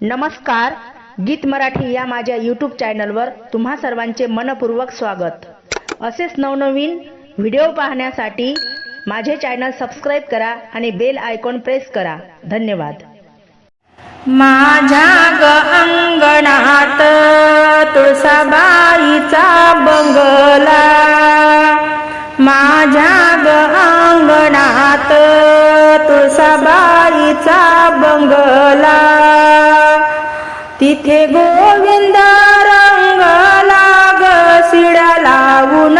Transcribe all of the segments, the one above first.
नमस्कार गीत मराठी या माझ्या यूट्यूब चॅनलवर तुम्हा सर्वांचे मनपूर्वक स्वागत. असेच नवनवीन व्हिडिओ पाहण्यासाठी माझे चॅनल सबस्क्राईब करा आणि बेल आयकॉन प्रेस करा. धन्यवाद. माझ्या ग अंगणात तुळसाबाईचा बंगला. माझ्या ग अंगणात तुळसाबाईचा बंगला. तिथे गोविंद रंगला ग शिड्या लावून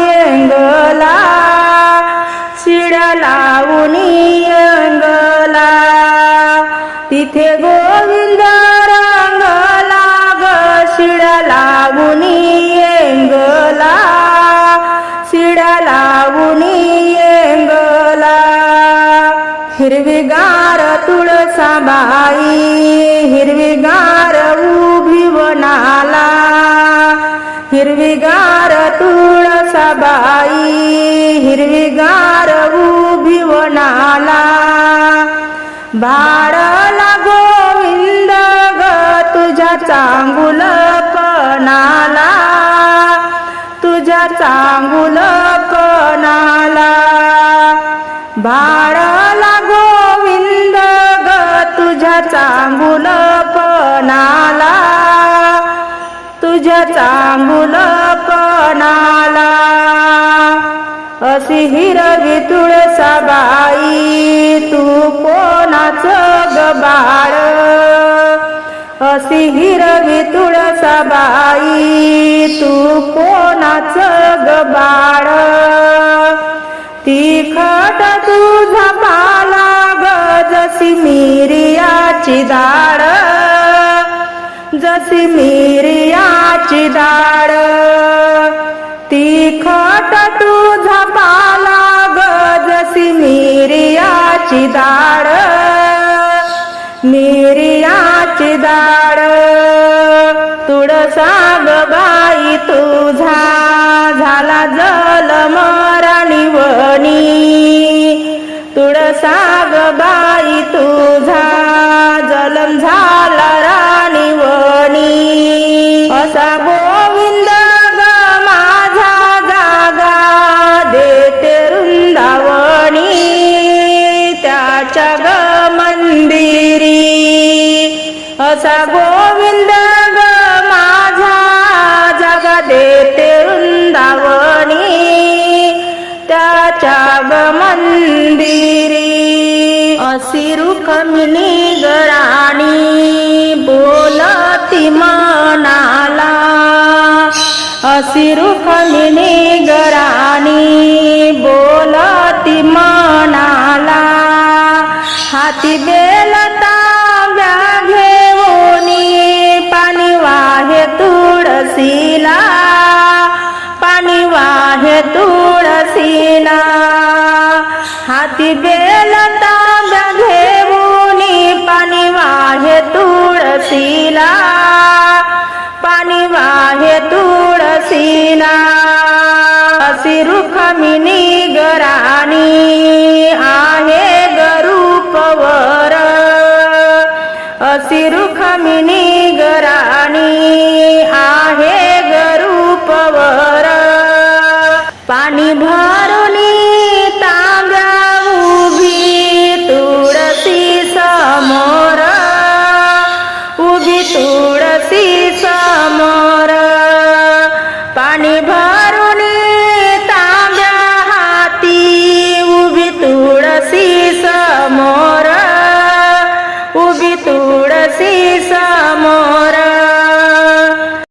येंगला. शिड्या लावून येंगला. हिरवीगार तुळसाबाई हिरवीगार उभी वनाला. हिरवीगार तुळसाबाई हिरवीगार उभी वनाला. भारला गोविंद ग तुझ्या चांगुल पणाला. तुझ्या चांगुल पणाला. अशी हिरवी तुळसाबाई तू कोणाच गबाळ बाळ? अशी हिरवी तुळसाबाई तू कोणाच गबाळ तिखट तुझा पाला ग जशी मिरियाची दाळ. जशी मिरियाची दाळ. निर्याची दाड निर्याची दाड. तुळसा बाई तुझा झाला जल मरणीवणी तुळसा बाई तुझा जलम झाला राणीवणी असा ग मंदिरी असा गोविंद ग माझा जग देते वृंदावणी त्याच्या ग मंदिरी अशी रुखमिनी गराणी बोलती मनाला. अशी रुखमिनी हाती बेल तांब्या घेऊनी पाणी वाहे तुळसीला पाणी वाहे तुळसीला हाती बेल तांब्या घेऊनी पाणी वाहे तुळसीला पाणी वाहे तुळसीला असी रुखमिनी